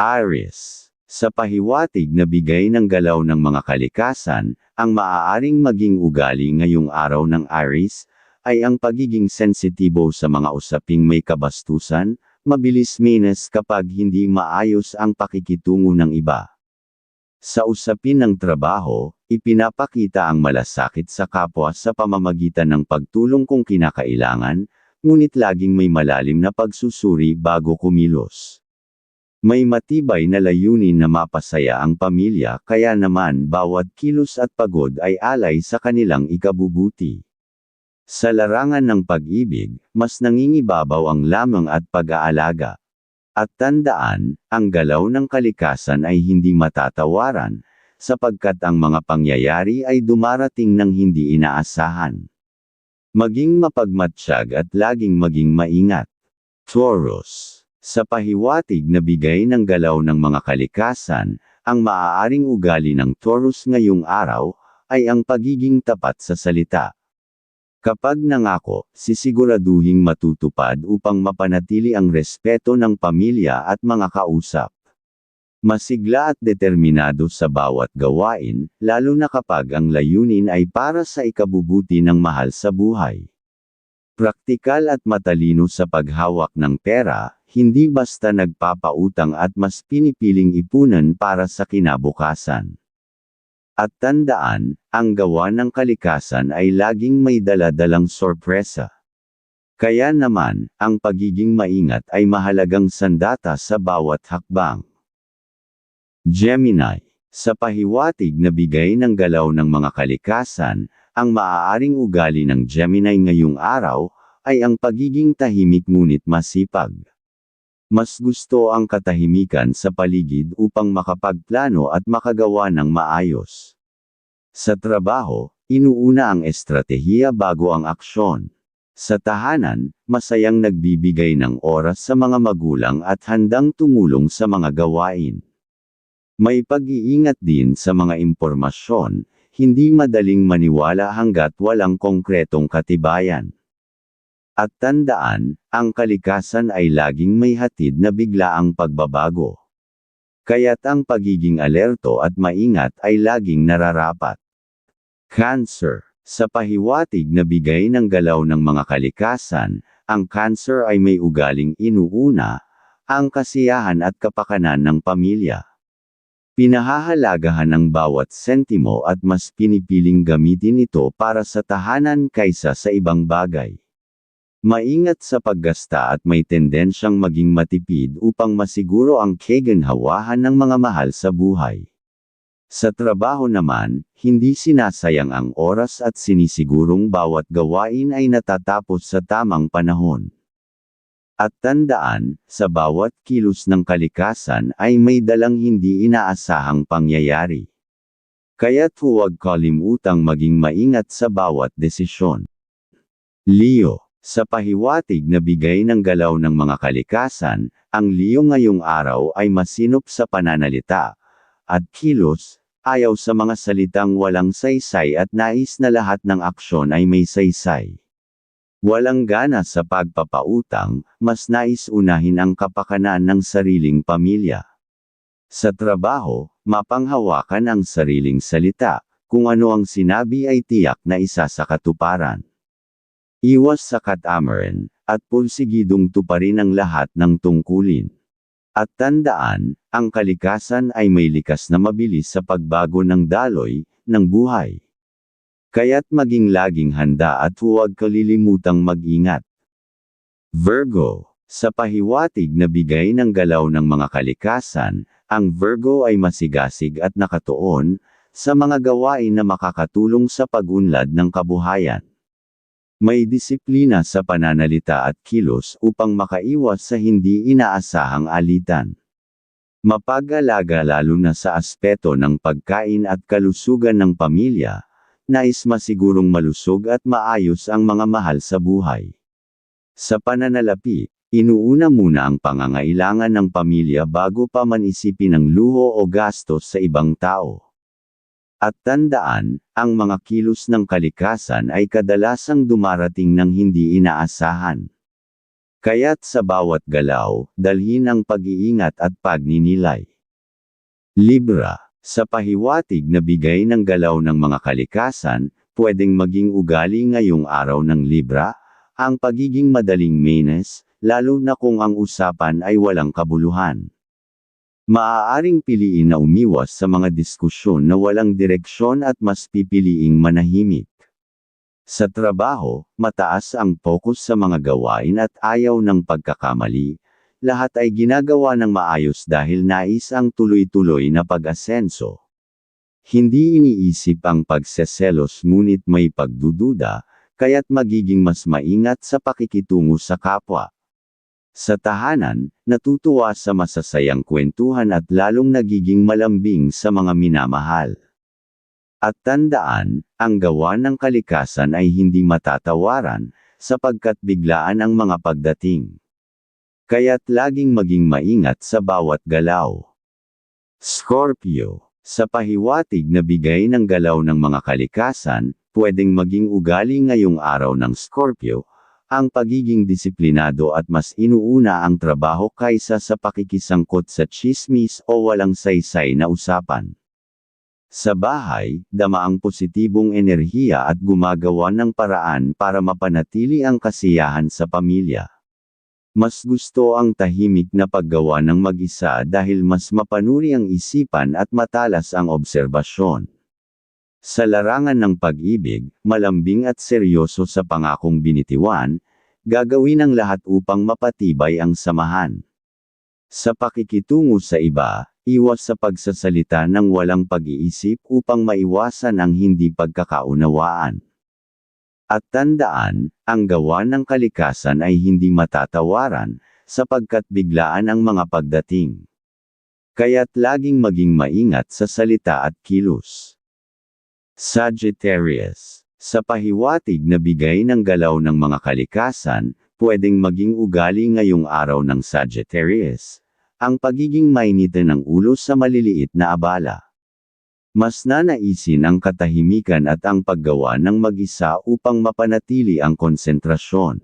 Aries. Sa pahiwatig na bigay ng galaw ng mga kalikasan, ang maaaring maging ugali ngayong araw ng Aries, ay ang pagiging sensitibo sa mga usaping may kabastusan, mabilis minus kapag hindi maayos ang pakikitungo ng iba. Sa usapin ng trabaho, ipinapakita ang malasakit sa kapwa sa pamamagitan ng pagtulong kung kinakailangan, ngunit laging may malalim na pagsusuri bago kumilos. May matibay na layunin na mapasaya ang pamilya kaya naman bawat kilos at pagod ay alay sa kanilang ikabubuti. Sa larangan ng pag-ibig, mas nangingibabaw ang lamang at pag-aalaga. At tandaan, ang galaw ng kalikasan ay hindi matatawaran, sapagkat ang mga pangyayari ay dumarating ng hindi inaasahan. Maging mapagmatsyag at laging maging maingat. Taurus sa pahiwatig na bigay ng galaw ng mga kalikasan, ang maaaring ugali ng Taurus ngayong araw, ay ang pagiging tapat sa salita. Kapag nangako, sisiguraduhing matutupad upang mapanatili ang respeto ng pamilya at mga kausap. Masigla at determinado sa bawat gawain, lalo na kapag ang layunin ay para sa ikabubuti ng mahal sa buhay. Praktikal at matalino sa paghawak ng pera, hindi basta nagpapautang at mas pinipiling ipunan para sa kinabukasan. At tandaan, ang gawa ng kalikasan ay laging may daladalang sorpresa. Kaya naman, ang pagiging maingat ay mahalagang sandata sa bawat hakbang. Gemini Sa pahiwatig na bigay ng galaw ng mga kalikasan, ang maaaring ugali ng Gemini ngayong araw, ay ang pagiging tahimik ngunit masipag. Mas gusto ang katahimikan sa paligid upang makapagplano at makagawa ng maayos. Sa trabaho, inuuna ang estratehiya bago ang aksyon. Sa tahanan, masayang nagbibigay ng oras sa mga magulang at handang tumulong sa mga gawain. May pag-iingat din sa mga impormasyon, hindi madaling maniwala hanggat walang konkretong katibayan. At tandaan, ang kalikasan ay laging may hatid na biglaang pagbabago. Kaya't ang pagiging alerto at maingat ay laging nararapat. Cancer Sa pahiwatig na bigay ng galaw ng mga kalikasan, ang cancer ay may ugaling inuuna, ang kasiyahan at kapakanan ng pamilya. Pinahahalagahan ang bawat sentimo at mas pinipiling gamitin ito para sa tahanan kaysa sa ibang bagay. Maingat sa paggasta at may tendensyang maging matipid upang masiguro ang keganhawahan ng mga mahal sa buhay. Sa trabaho naman, hindi sinasayang ang oras at sinisigurong bawat gawain ay natatapos sa tamang panahon. At tandaan, sa bawat kilos ng kalikasan ay may dalang hindi inaasahang pangyayari. Kaya't huwag kalimutang maging maingat sa bawat desisyon. Leo sa pahiwatig na bigay ng galaw ng mga kalikasan, ang Leo ngayong araw ay masinop sa pananalita, at kilos, ayaw sa mga salitang walang saysay at nais na lahat ng aksyon ay may saysay. Walang gana sa pagpapautang, mas nais unahin ang kapakanan ng sariling pamilya. Sa trabaho, mapanghawakan ang sariling salita, kung ano ang sinabi ay tiyak na isa sa katuparan. Iwas sa katamaran, at pulsigidong tuparin ang lahat ng tungkulin. At tandaan, ang kalikasan ay may likas na mabilis sa pagbago ng daloy, ng buhay. Kaya't maging laging handa at huwag kalilimutang mag-ingat. Virgo Sa pahiwatig na bigay ng galaw ng mga kalikasan, ang Virgo ay masigasig at nakatuon, sa mga gawain na makakatulong sa pag-unlad ng kabuhayan. May disiplina sa pananalita at kilos upang makaiwas sa hindi inaasahang alitan. Mapag-alaga lalo na sa aspeto ng pagkain at kalusugan ng pamilya, nais masigurong malusog at maayos ang mga mahal sa buhay. Sa pananalapi, inuuna muna ang pangangailangan ng pamilya bago pa man isipin ang luho o gastos sa ibang tao. At tandaan, ang mga kilos ng kalikasan ay kadalasang dumarating ng hindi inaasahan. Kaya't sa bawat galaw, dalhin ang pag-iingat at pagninilay. Libra, sa pahiwatig na bigay ng galaw ng mga kalikasan, pwedeng maging ugali ngayong araw ng Libra, ang pagiging madaling menes, lalo na kung ang usapan ay walang kabuluhan. Maaaring piliin na umiwas sa mga diskusyon na walang direksyon at mas pipiliing manahimik. Sa trabaho, mataas ang focus sa mga gawain at ayaw ng pagkakamali. Lahat ay ginagawa ng maayos dahil nais ang tuloy-tuloy na pag-asenso. Hindi iniisip ang pagseselos ngunit may pagdududa, kaya't magiging mas maingat sa pakikitungo sa kapwa. Sa tahanan, natutuwa sa masasayang kwentuhan at lalong nagiging malambing sa mga minamahal. At tandaan, ang gawa ng kalikasan ay hindi matatawaran, sapagkat biglaan ang mga pagdating. Kaya't laging maging maingat sa bawat galaw. Scorpio, sa pahiwatig na bigay ng galaw ng mga kalikasan, pwedeng maging ugali ngayong araw ng Scorpio, ang pagiging disiplinado at mas inuuna ang trabaho kaysa sa pakikisangkot sa chismis o walang saysay na usapan. Sa bahay, dama ang positibong enerhiya at gumagawa ng paraan para mapanatili ang kasiyahan sa pamilya. Mas gusto ang tahimik na paggawa ng mag-isa dahil mas mapanuri ang isipan at matalas ang obserbasyon. Sa larangan ng pag-ibig, malambing at seryoso sa pangakong binitiwan, gagawin ang lahat upang mapatibay ang samahan. Sa pakikitungo sa iba, iwas sa pagsasalita ng walang pag-iisip upang maiwasan ang hindi pagkakaunawaan. At tandaan, ang gawa ng kalikasan ay hindi matatawaran, sapagkat biglaan ang mga pagdating. Kaya't laging maging maingat sa salita at kilos. Sagittarius. Sa pahiwatig na bigay ng galaw ng mga kalikasan, pwedeng maging ugali ngayong araw ng Sagittarius, ang pagiging mainitin ng ulo sa maliliit na abala. Mas nanaisin ang katahimikan at ang paggawa ng mag-isa upang mapanatili ang konsentrasyon.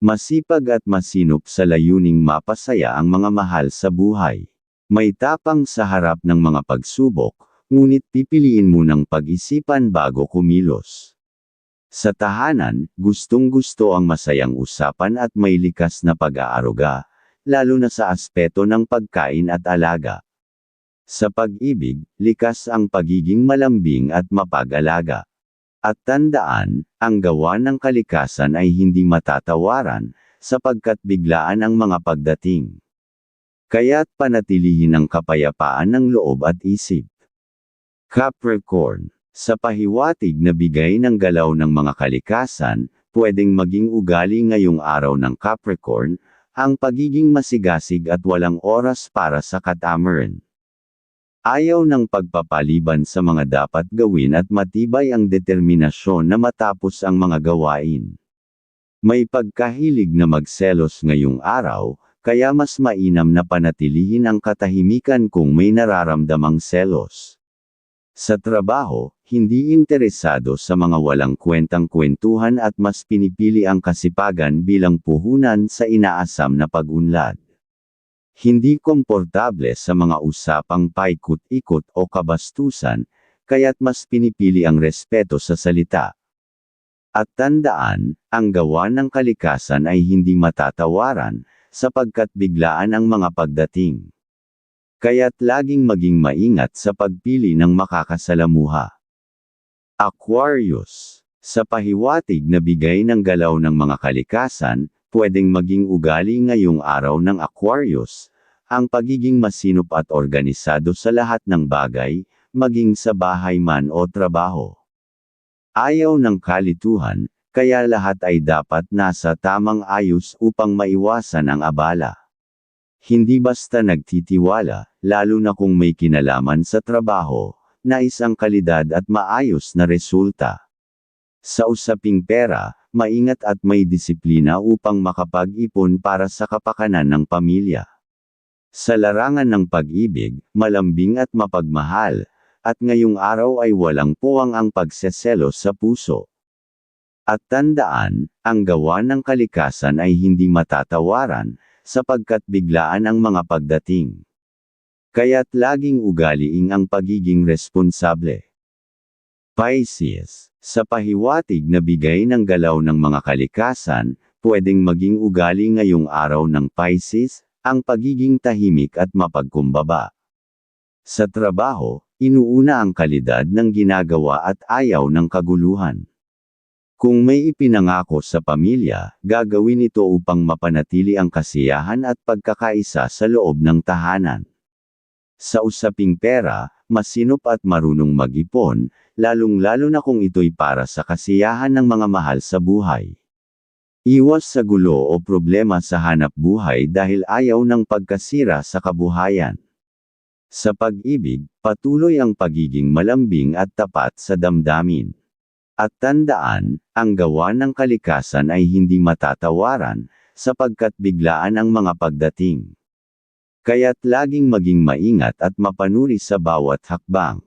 Masipag at masinop sa layuning mapasaya ang mga mahal sa buhay. May tapang sa harap ng mga pagsubok, ngunit pipiliin mo ng pag-isipan bago kumilos. Sa tahanan, gustong-gusto ang masayang usapan at may likas na pag-aaruga, lalo na sa aspeto ng pagkain at alaga. Sa pag-ibig, likas ang pagiging malambing at mapag-alaga. At tandaan, ang gawa ng kalikasan ay hindi matatawaran, sapagkat biglaan ang mga pagdating. Kaya't panatilihin ang kapayapaan ng loob at isip. Capricorn. Sa pahiwatig na bigay ng galaw ng mga kalikasan, pwedeng maging ugali ngayong araw ng Capricorn, ang pagiging masigasig at walang oras para sa katamaran. Ayaw ng pagpapaliban sa mga dapat gawin at matibay ang determinasyon na matapos ang mga gawain. May pagkahilig na magselos ngayong araw, kaya mas mainam na panatilihin ang katahimikan kung may nararamdamang selos. Sa trabaho, hindi interesado sa mga walang kwentang kwentuhan at mas pinipili ang kasipagan bilang puhunan sa inaasam na pag-unlad. Hindi komportable sa mga usapang paikot-ikot o kabastusan, kaya't mas pinipili ang respeto sa salita. At tandaan, ang gawa ng kalikasan ay hindi matatawaran, sapagkat biglaan ang mga pagdating. Kaya't laging maging maingat sa pagpili ng makakasalamuha. Aquarius. Sa pahiwatig na bigay ng galaw ng mga kalikasan, pwedeng maging ugali ngayong araw ng Aquarius, ang pagiging masinop at organisado sa lahat ng bagay, maging sa bahay man o trabaho. Ayaw ng kalituhan, kaya lahat ay dapat nasa tamang ayos upang maiwasan ang abala. Hindi basta nagtitiwala, lalo na kung may kinalaman sa trabaho, na isang kalidad at maayos na resulta. Sa usaping pera, maingat at may disiplina upang makapag-ipon para sa kapakanan ng pamilya. Sa larangan ng pag-ibig, malambing at mapagmahal, at ngayong araw ay walang puwang ang pagseselos sa puso. At tandaan, ang gawa ng kalikasan ay hindi matatawaran, sapagkat biglaan ang mga pagdating. Kaya't laging ugaliing ang pagiging responsable. Pisces, sa pahiwatig na bigay ng galaw ng mga kalikasan, pwedeng maging ugali ngayong araw ng Pisces, ang pagiging tahimik at mapagkumbaba. Sa trabaho, inuuna ang kalidad ng ginagawa at ayaw ng kaguluhan. Kung may ipinangako sa pamilya, gagawin ito upang mapanatili ang kasiyahan at pagkakaisa sa loob ng tahanan. Sa usaping pera, masinop at marunong mag-ipon, lalong-lalo na kung ito'y para sa kasiyahan ng mga mahal sa buhay. Iwas sa gulo o problema sa hanap buhay dahil ayaw ng pagkasira sa kabuhayan. Sa pag-ibig, patuloy ang pagiging malambing at tapat sa damdamin. At tandaan, ang gawa ng kalikasan ay hindi matatawaran, sapagkat biglaan ang mga pagdating. Kaya't laging maging maingat at mapanuri sa bawat hakbang.